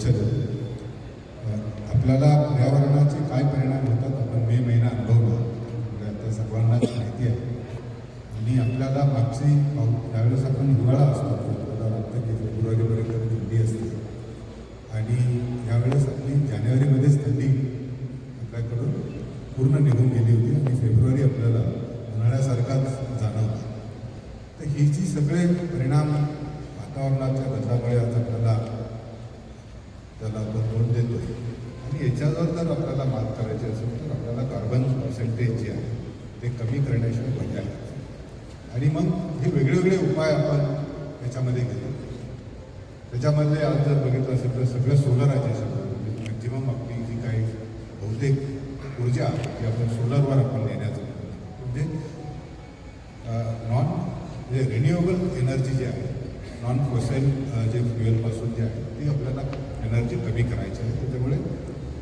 स्वच्छता आपल्याला पर्यावरणाचे काय परिणाम होतात आपण मे महिना अनुभवला. म्हणजे आता सर्वांनाच माहिती आहे. आणि आपल्याला मागची पाऊ त्यावेळेस आपण हिवाळा असतो आपल्याला वाटतं की फेब्रुवारीपर्यंत थंडी असते. आणि यावेळेस आपली जानेवारीमध्येच थंडी आपल्याकडून पूर्ण निघून गेली होती आणि फेब्रुवारी आपल्याला उन्हाळ्यासारखाच जाणवला तर ही जी सगळे परिणाम वातावरणाच्या बदलामुळे आज आपल्याला त्याला आपण तोंड देतोय. आणि याच्यावर जर आपल्याला मात करायची असेल तर आपल्याला कार्बन पर्सेंटेज जे आहे ते कमी करण्याशिवाय पर्याय आणि मग हे वेगळेवेगळे उपाय आपण याच्यामध्ये घेतो. त्याच्यामध्ये आज जर बघितलं असेल तर सगळं सोलर आहे म्हणजे मॅक्झिमम आपली जी काही बहुतेक ऊर्जा जी आपण सोलरवर आपण नेण्याचं म्हणजे नॉन म्हणजे रिन्युएबल एनर्जी जी आहे नॉन फॉसेल जे फ्युएलपासून जे आहे ती आपल्याला एनर्जी कमी करायची आहे. त्याच्यामुळे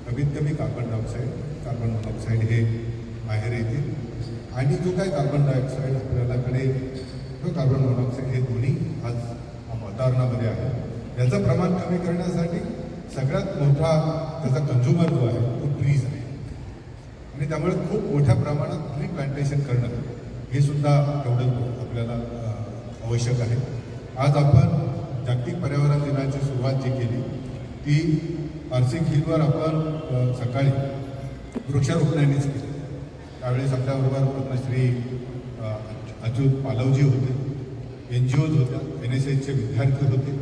कमीत कमी कार्बन डायऑक्साईड कार्बन मोनॉक्साईड हे बाहेर येतील. आणि जो काही कार्बन डायऑक्साईड आपल्यालाकडे किंवा कार्बन मोनॉक्साईड हे दोन्ही आज वातावरणामध्ये आहे याचं प्रमाण कमी करण्यासाठी सगळ्यात मोठा त्याचा कंझ्युमर जो आहे तो ट्रीज आहे. आणि त्यामुळे खूप मोठ्या प्रमाणात ट्री प्लांटेशन करणं हे सुद्धा तेवढं आपल्याला आवश्यक आहे. आज आपण जागतिक पर्यावरण दिनाची सुरुवात जी केली ती आर्सिक हिलवर आपण सकाळी वृक्षारोपणानेच केली. त्यावेळेस आपल्याबरोबर पद्मश्री अच्युत पालवजी होते एन जी ओज होत्या एन एस एचचे विद्यार्थी होते.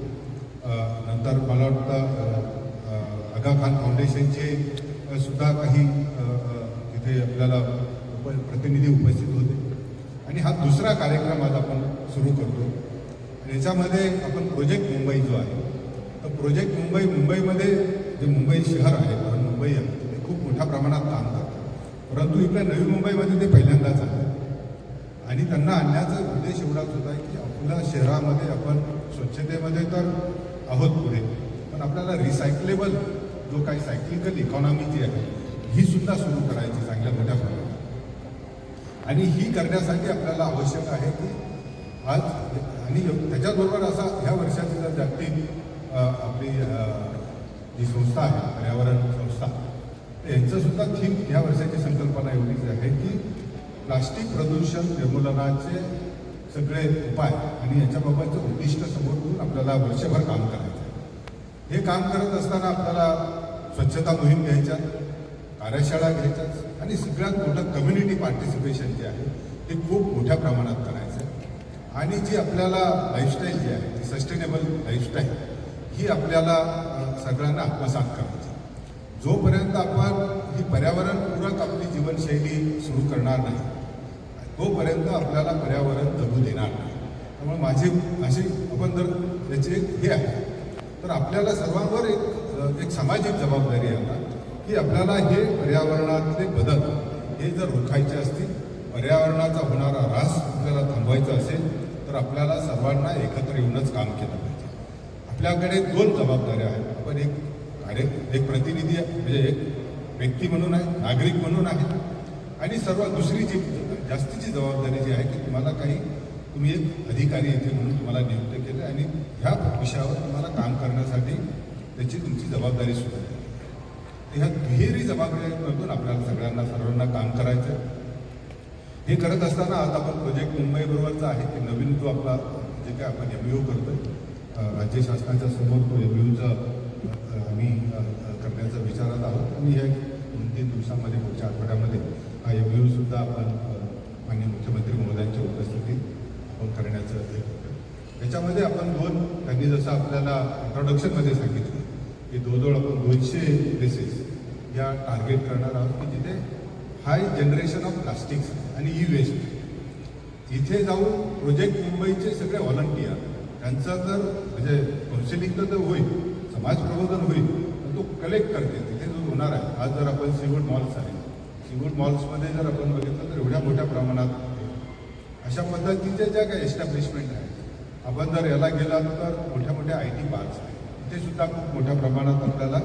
नंतर मला वाटतं अगा आगा खान फाउंडेशनचे सुद्धा काही तिथे आपल्याला उप प्रतिनिधी उपस्थित होते. आणि हा दुसरा कार्यक्रम आज आपण सुरू करतो. याच्यामध्ये आपण प्रोजेक्ट मुंबई जो आहे तर प्रोजेक्ट मुंबई मुंबईमध्ये जे मुंबई शहर आहे किंवा मुंबई आहे ते खूप मोठ्या प्रमाणात काम करतात परंतु इकडे नवी मुंबईमध्ये ते पहिल्यांदाच आहे. आणि त्यांना आणण्याचा उद्देश एवढाच होता की आपल्या शहरामध्ये आपण स्वच्छतेमध्ये तर आहोत पुढे पण आपल्याला रिसायकलेबल जो काही सायक्लिकल इकॉनॉमी जी आहे ही सुद्धा सुरू करायची चांगल्या मोठ्या प्रमाणात. आणि ही करण्यासाठी आपल्याला आवश्यक आहे की आज आणि त्याच्याबरोबर असा ह्या वर्षाची जर जागतिक आपली जी संस्था आहे पर्यावरण संस्था यांचंसुद्धा यांचं सुद्धा थीम ह्या वर्षाची संकल्पना एवढीच आहे की प्लास्टिक प्रदूषण निर्मूलनाचे सगळे उपाय आणि याच्याबाबतचं उद्दिष्ट समोर ठेवून आपल्याला वर्षभर काम करायचं आहे. हे काम करत असताना आपल्याला स्वच्छता मोहीम घ्यायच्या कार्यशाळा घ्यायच्याच आणि सगळ्यात मोठं कम्युनिटी पार्टिसिपेशन जे आहे ते खूप मोठ्या प्रमाणात करायचं आहे. आणि जी आपल्याला लाईफस्टाईल जी आहे ती सस्टेनेबल लाईफस्टाईल ही आपल्याला सगळ्यांना आत्मसात करायची. जोपर्यंत आपण ही पर्यावरणपूरक आपली जीवनशैली सुरू करणार नाही तोपर्यंत आपल्याला पर्यावरण जगू देणार नाही. त्यामुळे माझे असे आपण जर याचे हे आहे तर आपल्याला सर्वांवर एक एक सामाजिक जबाबदारी आहे आता की आपल्याला हे पर्यावरणातले बदल हे जर रोखायचे असतील पर्यावरणाचा होणारा ऱ्हास आपल्याला थांबवायचा असेल तर आपल्याला सर्वांना एकत्र येऊनच काम केलं पाहिजे. आपल्याकडे दोन जबाबदाऱ्या आहेत. आपण एक कार्य एक प्रतिनिधी आहे, म्हणजे एक व्यक्ती म्हणून आहे नागरिक म्हणून आहे. आणि सर्वात दुसरी जी जास्तीची जबाबदारी जी आहे की तुम्हाला काही तुम्ही एक अधिकारी येथे म्हणून तुम्हाला नियुक्त केलं आणि ह्या विषयावर तुम्हाला काम करण्यासाठी त्याची तुमची जबाबदारी सुद्धा आहे. ह्या दुहेरी जबाबदारीमधून आपल्याला सगळ्यांना सर्वांना काम करायचं आहे. हे करत असताना आता आपण प्रोजेक्ट मुंबईबरोबरचा आहे की नवीन जो आपला जे काय आपण एम यू करतो राज्य शासनाच्या समोर तो एम यूचा आम्ही करण्याचा विचारात आहोत. आणि या दोन तीन दिवसामध्ये पुढच्या आठवड्यामध्ये हा एम सुद्धा आपण अ, माननीय मुख्यमंत्री महोदयांच्या उपस्थितीत आपण करण्याचं याच्यामध्ये आपण दोन त्यांनी जसं आपल्याला इंट्रोडक्शनमध्ये सांगितलं की जवळजवळ आपण दोनशे प्लेसेस या टार्गेट करणार आहोत की जिथे हाय जनरेशन ऑफ प्लास्टिक्स आणि ई वेस्ट इथे जाऊन प्रोजेक्ट मुंबईचे सगळे व्हॉलंटियर त्यांचा जर म्हणजे काउन्सिलिंग तर होईल समाज प्रबोधन होईल तर तो कलेक्ट करते तिथे जो होणार आहे. आज जर आपण सीवूड मॉल्स आहे सीवूड मॉल्समध्ये जर आपण बघितलं तर एवढ्या मोठ्या प्रमाणात अशा पद्धतीच्या ज्या काही एस्टॅब्लिशमेंट आहेत आपण जर याला गेलात तर मोठ्या मोठ्या आय टी पार्क्स आहेत. तिथे सुद्धा खूप मोठ्या प्रमाणात आपल्याला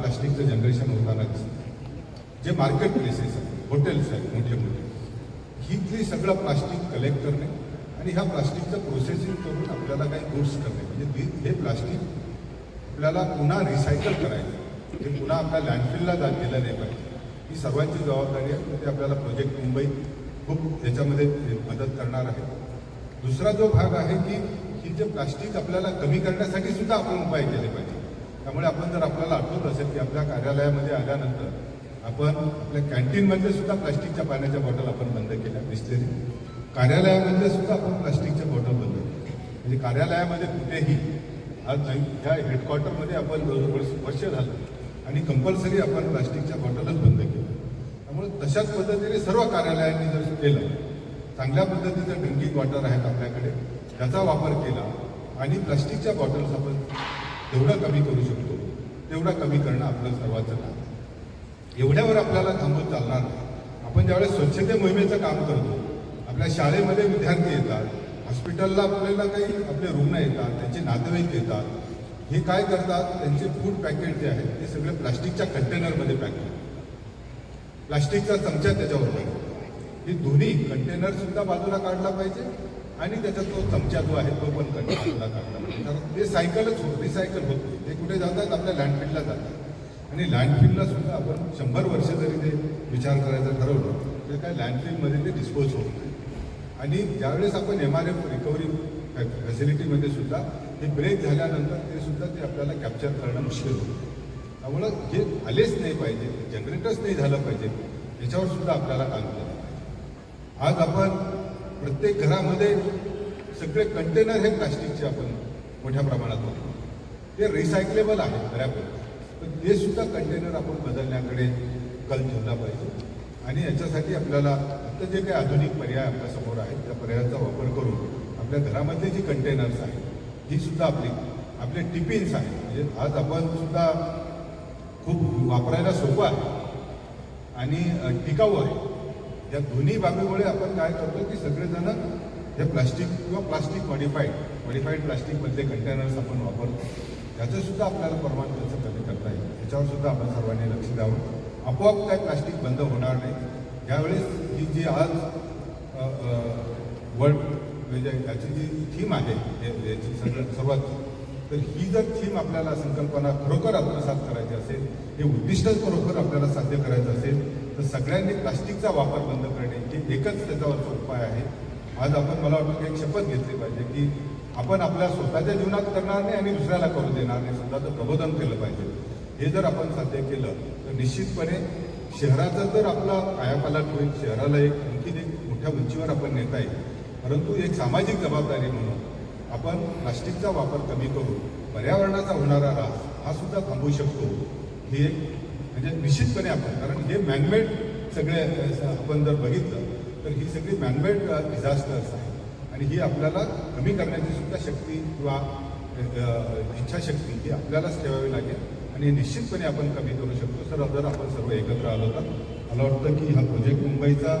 प्लास्टिकचं जनरेशन होताना दिसतं. जे मार्केट प्लेसेस आहेत हॉटेल्स आहेत मोठे मोठे ही सगळं प्लास्टिक कलेक्ट करणे आणि ह्या प्लास्टिकचं प्रोसेसिंग करून आपल्याला काही गुड्स करणे म्हणजे हे प्लास्टिक आपल्याला पुन्हा रिसायकल करायचं. हे पुन्हा आपल्या लँडफिलला जा गेलं नाही पाहिजे. ही सर्वांची जबाबदारी आहे. ते आपल्याला प्रोजेक्ट मुंबई खूप याच्यामध्ये मदत करणार आहे. दुसरा जो भाग आहे की ही जे प्लास्टिक आपल्याला कमी करण्यासाठी सुद्धा आपण उपाय केले पाहिजे. त्यामुळे आपण जर आपल्याला आठवत असेल की आपल्या कार्यालयामध्ये आल्यानंतर आपण आपल्या कॅन्टीनमध्ये सुद्धा प्लास्टिकच्या पाण्याच्या बॉटल आपण बंद केल्या बिस्लेरी. कार्यालयामध्ये सुद्धा आपण प्लास्टिकच्या बॉटल बंद म्हणजे कार्यालयामध्ये कुठेही आज नाही ह्या हेडक्वार्टरमध्ये आपण वर्ष वर्ष झालं. आणि कंपल्सरी आपण प्लास्टिकच्या बॉटलच बंद केलं त्यामुळे तशाच पद्धतीने सर्व कार्यालयांनी जर केलं चांगल्या पद्धतीचं ड्रिंकिंग वॉटर आहेत आपल्याकडे त्याचा वापर केला आणि प्लास्टिकच्या बॉटल्स आपण जेवढं कमी करू शकतो. तेवढं कमी करणं आपलं सर्वांचं काम. एवढ्यावर आपल्याला थांबून चालणार नाही. आपण ज्यावेळेस स्वच्छते मोहिमेचं काम करतो आपल्या शाळेमध्ये विद्यार्थी येतात हॉस्पिटलला आपल्याला काही आपले रुग्ण येतात त्यांचे नातेवाईक येतात. हे काय करतात? त्यांचे फूड पॅकेट जे आहेत ते सगळे प्लास्टिकच्या कंटेनरमध्ये पॅक करतात. प्लास्टिकचा चमचा त्याच्यावर पाहिजे हे दोन्ही कंटेनरसुद्धा बाजूला काढला पाहिजे आणि त्याचा तो चमचा जो आहे तो पण कंटेनरला काढला पाहिजे. कारण ते सायकलच होत रिसायकल होत नाही. ते कुठे जातात? आपल्या लँडफिलला जातात. आणि लँडफिलला सुद्धा आपण शंभर वर्ष जरी ते विचार करायचा ठरवलं तर काय लँडफिलमध्ये ते डिस्पोज होत नाही. आणि ज्यावेळेस आपण एम आर एफ रिकव्हरी फॅसिलिटीमध्ये सुद्धा हे ब्रेक झाल्यानंतर ते सुद्धा ते आपल्याला कॅप्चर करणं मुश्किल होतं. त्यामुळं हे आलेच नाही पाहिजे जनरेटच नाही झालं पाहिजे याच्यावर सुद्धा आपल्याला काम केलं आज आपण प्रत्येक घरामध्ये सगळे कंटेनर हे प्लास्टिकचे आपण मोठ्या प्रमाणात वापरतो ते रिसायकलेबल आहे बऱ्यापैकी. पण ते सुद्धा कंटेनर आपण बदलण्याकडे कल ठेवला पाहिजे. आणि याच्यासाठी आपल्याला आता जे काही आधुनिक पर्याय आपल्यासमोर आहेत त्या पर्यायांचा वापर करून आपल्या घरामधले जी कंटेनर्स आहेत ही सुद्धा आपली आपले टिफिन्स आहेत. म्हणजे आज आपण सुद्धा खूप वापरायला सोपं आहे. आणि टिकाऊ आहे. या दोन्ही बाबीमुळे आपण काय करतो की सगळेजण हे प्लास्टिक किंवा प्लास्टिक मॉडिफाईड मॉडिफाईड प्लास्टिकमधले कंटेनर्स आपण वापरतो त्याचंसुद्धा आपल्याला प्रमाण त्याचं कमी करता येईल. याच्यावर सुद्धा आपण सर्वांनी लक्ष द्यावं. आपोआप काय प्लास्टिक बंद होणार नाही. ज्यावेळेस ही जी आज वर्ल्ड म्हणजे याची जी थीम आहे याची सगळ्यात सर्वात तर ही जर थीम आपल्याला संकल्पना खरोखर आत्मसात करायची असेल हे उद्दिष्टच खरोखर आपल्याला साध्य करायचं असेल तर सगळ्यांनी प्लास्टिकचा वापर बंद करणे हे एकच त्याच्यावरचा उपाय आहे. आज आपण मला वाटतं की एक शपथ घेतली पाहिजे की आपण आपल्या स्वतःच्या जीवनात करणार नाही आणि दुसऱ्याला करू देणार नाही. स्वतःचं प्रबोधन केलं पाहिजे. हे जर आपण साध्य केलं तर निश्चितपणे शहराचा जर आपला कायापालट होईल शहराला एक आणखीन एक मोठ्या उंचीवर आपण नेता येईल परंतु एक सामाजिक जबाबदारी म्हणून आपण प्लास्टिकचा वापर कमी करून पर्यावरणाचा होणारा रास हा सुद्धा थांबवू शकतो. हे एक म्हणजे निश्चितपणे आपण कारण हे मॅनमेड सगळे आपण जर बघितलं तर ही सगळी मॅनमेड डिझास्टर्स आहे. आणि ही आपल्याला कमी करण्याची सुद्धा शक्ती किंवा इच्छाशक्ती ही आपल्यालाच ठेवावी लागेल. आणि निश्चितपणे आपण कमी करू शकतो. सर जर आपण सर्व एकत्र आलो तर मला वाटतं की हा प्रोजेक्ट मुंबईचा